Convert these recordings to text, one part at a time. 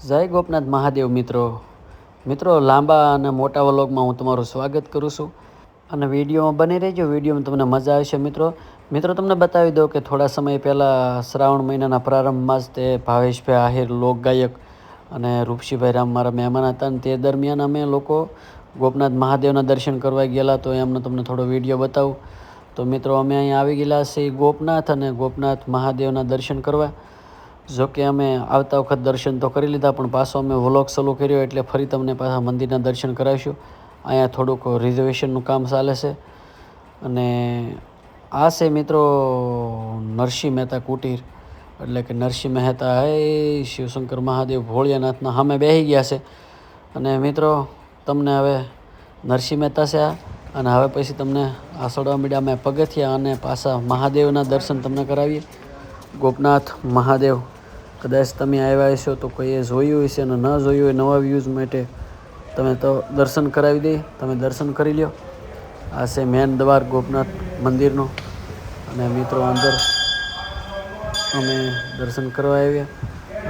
જય ગોપનાથ મહાદેવ મિત્રો. મિત્રો, લાંબા અને મોટા વલોગમાં હું તમારું સ્વાગત કરું છું. અને વિડીયોમાં બની રહેજો, વિડીયોમાં તમને મજા આવશે મિત્રો. મિત્રો, તમને બતાવી દઉં કે થોડા સમય પહેલાં શ્રાવણ મહિનાના પ્રારંભમાં જ તે ભાવેશભાઈ આહિર લોકગાયક અને રૂપસીભાઈ રામ મારા મહેમાન હતા અને તે દરમિયાન અમે લોકો ગોપનાથ મહાદેવના દર્શન કરવા ગયેલા, તો એમનો તમને થોડો વીડિયો બતાવું. તો મિત્રો, અમે અહીં આવી ગયેલા છીએ ગોપનાથ અને ગોપનાથ મહાદેવના દર્શન કરવા. જો કે અમે આવતા વખત દર્શન તો કરી લીધા, પણ પાછો અમે વ્લોગ ચાલુ કર્યો એટલે ફરી તમને પાછા મંદિરના દર્શન કરાવીશું. અહીંયા થોડુંક રિઝર્વેશનનું કામ ચાલે છે. અને આ છે મિત્રો નરસિંહ મહેતા કુટીર. એટલે કે નરસિંહ મહેતા, હે શિવશંકર મહાદેવ, ભોળિયાનાથના સામે બેસી ગયા છે. અને મિત્રો, તમને હવે નરસિંહ મહેતા છે આ. અને હવે પછી તમને આસોડવા મીડિયા અમે પગથિયા અને પાછા મહાદેવના દર્શન તમને કરાવીએ. ગોપનાથ મહાદેવ. કદાચ તમે આવ્યા હશો તો કોઈએ જોયું હશે અને ન જોયું હોય નવા વ્યૂઝ માટે, તમે તો દર્શન કરાવી દઈએ તમે દર્શન કરી લ્યો. આ છે મેન દ્વાર ગોપનાથ મંદિરનો. અને મિત્રો અંદર અમે દર્શન કરવા આવ્યા.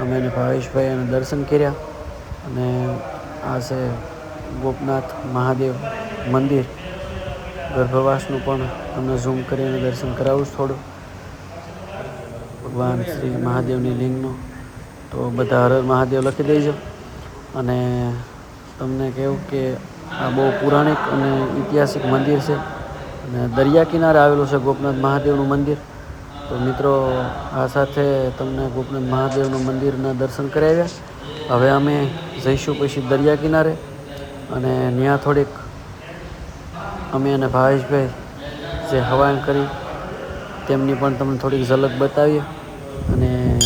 અમે એને ભાવેશભાઈ અને દર્શન કર્યા. અને આ છે ગોપનાથ મહાદેવ મંદિર. ગર્ભવાસનું પણ તમને ઝૂમ કરીને દર્શન કરાવું થોડું. ભગવાન શ્રી મહાદેવની લિંગનું. તો બધા હર મહાદેવ લખી દેજો. અને તમને કહેવું કે આ બહુ પુરાણિક અને ઐતિહાસિક મંદિર છે. અને દરિયા કિનારે આવેલું છે ગોપનાથ મહાદેવનું મંદિર. તો મિત્રો, આ સાથે તમને ગોપનાથ મહાદેવનું મંદિરના દર્શન કરાવ્યા. હવે અમે જઈશું પછી દરિયા કિનારે. અને ત્યાં થોડીક અમે અને ભાવેશભાઈ જે હવાન કરી, તેમની પણ તમને થોડીક ઝલક બતાવીએ. અને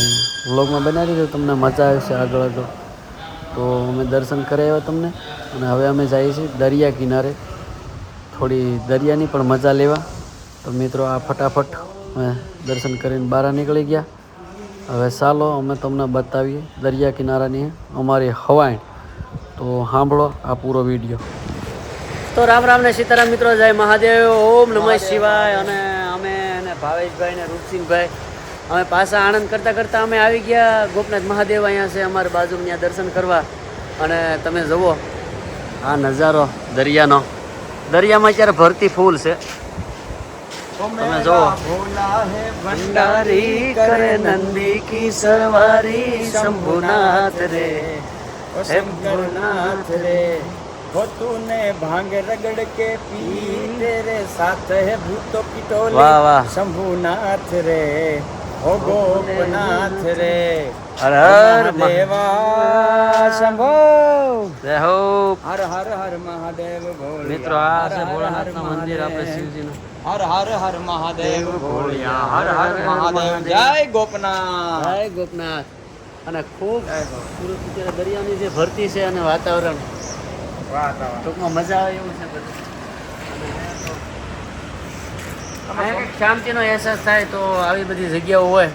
વ્લોગમાં બનાવી દીધું, તમને મજા આવશે આગળ આગળ તો અમે દર્શન કરાવ્યા તમને, અને હવે અમે જઈએ છીએ દરિયા કિનારે. થોડી દરિયાની પણ મજા લેવા. તો મિત્રો, આ ફટાફટ અમે દર્શન કરીને બહાર નીકળી ગયા. હવે ચાલો, અમે તમને બતાવીએ દરિયા કિનારાની અમારી હવાઈ. તો સાંભળો આ પૂરો વીડિયો. તો રામ રામ ને સીતારામ મિત્રો, જય મહાદેવ. ઓમ નમઃ શિવાય. અને અમે અને ભાવેશભાઈ ને રૂપસિંહભાઈ. અમે પાછા આનંદ કરતાં કરતાં અમે આવી ગયા. ગોપનાથ મહાદેવ અહીંયા છે અમારે બાજુ ત્યાં દર્શન કરવા. અને તમે જુઓ આ નજારો દરિયાનો. દરિયામાં અત્યારે ભરતી ફૂલ છે. તમે જુઓ. ભંડારી કરે નંદી કી સરવારી શંભુનાથ રે. શંભુનાથ રે. ને ભાંગ રગડ કે પી રે સાથ હે ભૂતો કી ટોલે શંભુનાથ રે. ઓ ગોપનાથ રે હર હર દેવા શંભો જય હો હર હર હર મહાદેવ ભોળિયા મિત્રો આ છે ભોળાનાથના મંદિર આપણે શિવજીનું હર હર હર મહાદેવ ભોળિયા હર હર મહાદેવ જય ગોપનાથ જય ગોપનાથ અને ખૂબ સુરત દરિયાની જે ભરતી છે અને વાતાવરણ ટૂંકમાં મજા આવે એવું છે બધું શાંતિનો અહેસાસ થાય તો આવી બધી જગ્યાઓ હોય.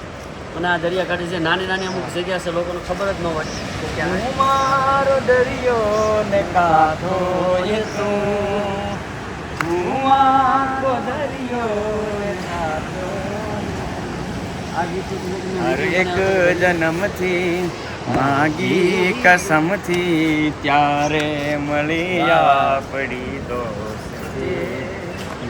અને આ દરિયાકાંઠે જે નાની નાની અમુક જગ્યા છે લોકોને ખબર જ ન હોય ક્યાં હું મારો દરિયો ને કાંઠો એ તું હું મારો દરિયો હર એક જન્મથી માગી કસમથી ત્યારે મળી આપડી દોસ્તી.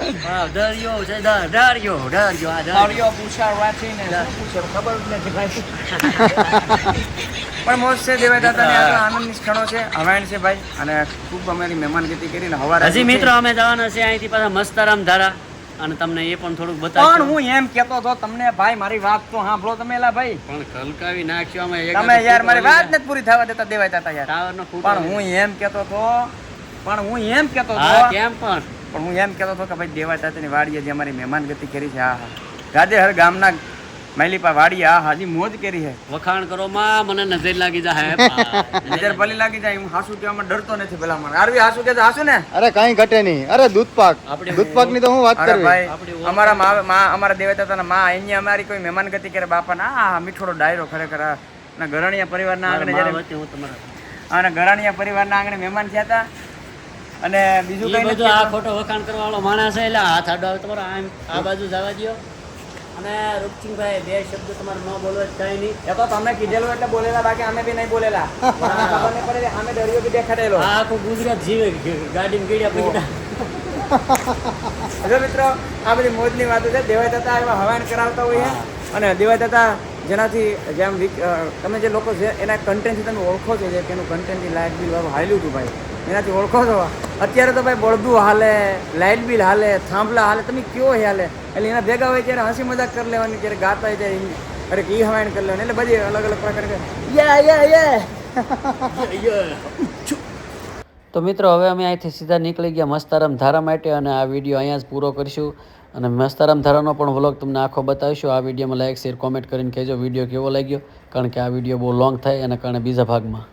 છે આ ને ખબર જ નથી ભાઈ. પણ મોજ છે દેવા દાદાને આટલા આનંદની ક્ષણો છે હવાણ છે ભાઈ અને ખૂબ અમારી મહેમાનગતિ કરીને હવારે હજી મિત્રો અમે જવાના છે અહીંથી પાછા મસ્તારામ ધારા અને તમને એ પણ થોડુંક પણ હું એમ કેતો હતો તમને ભાઈ મારી વાત તો સાંભળો તમે એલા ભાઈ. પણ કલકાવી નાખ્યો અમે તમે યાર મારી વાત નથી પૂરી થવા દેતા દેવાય દાતા યાર. પણ હું એમ કેતો તો પણ હું એમ કેતો હતો કેમ પણ? પણ હું એમ કેતો હતો કે ભાઈ દેવા તાતાની વાડીએ જે અમારી મહેમાન ગતિ કરી છે હા હા ગાદેહર ગામના મહેલીપા વાડી આ હાજી મોજ કરી હે વખાણ કરો માં મને નજર લાગી જાય નજર ભલી લાગી જાય હું હાસુ કેવામાં ડરતો નથી પેલા મને આરવી હાસુ કે હાસુ ને? અરે કાંઈ ઘટે નહીં. અરે દૂધ પાક આપણે દૂધ પાકની તો હું વાત કરું ભાઈ અમારા મા અમારા દેવતાના માં અહીંયા અમારી કોઈ મહેમાન ગતિ કરે બાપા ના આ મીઠોડો ડાયરો ખરેખર આ ના ગરણિયા પરિવારના આંગણે જ્યારે હું તમારા અને ગરાણીયા પરિવારના આંગણે મહેમાન થયા હતા અને બીજું કઈ બધું આ ખોટો વખાણ કરવા વાળો માણસ છે એટલે હાથ આડો આવે તમારો. આમ આ બાજુ જવા દો અને રૂપસિંહભાઈ બે શબ્દ તમારે ન બોલવા જ કાંઈ નહીં. એ તો તમે કીધેલું એટલે બોલેલા બાકી અમે બી નહીં બોલેલા. ખબર નહીં પડે અમે દરિયો બી દેખાડેલો આ આખું ગુજરાત જીવે ગાડી ગીડ્યા પૈડા જો મિત્રો આ બધી મોજની વાતો છે. દેવાય દાતા એવા હવાન કરાવતા હોઈએ. અને દેવાય દાતા જેનાથી જેમ તમે જે લોકો છે એના કન્ટેન્ટથી તમે ઓળખો છો જે એનું કન્ટેન્ટથી લાઇટ બિલ હાલ્યું હતું ભાઈ એનાથી ઓળખો છો? અત્યારે તો ભાઈ બળદું હાલે લાઇટ બિલ હાલે, થાંભલા હાલે, તમે કયો હાલે? એટલે એના ભેગા હોય ત્યારે હસી મજાક કરી લેવાની ત્યારે ગાતા હોય ત્યારે અરે ઈ હવાન કરી લેવાની, એટલે બધી અલગ અલગ પ્રકાર તો મિત્રો, હવે અમે અહીંથી સીધા નીકળી ગયા મસ્તારામ ધારા માટે અને આ વીડિયો અહીંયા જ પૂરો કરીશું. અને મસ્તારામ ધારાનો પણ વ્લોગ તમને આખો બતાવીશું. આ વિડીયોમાં લાઈક શેર કોમેન્ટ કરીને કહેજો વીડિયો કેવો લાગ્યો. કારણ કે આ વીડિયો બહુ લોંગ થાય એના કારણે બીજા ભાગમાં.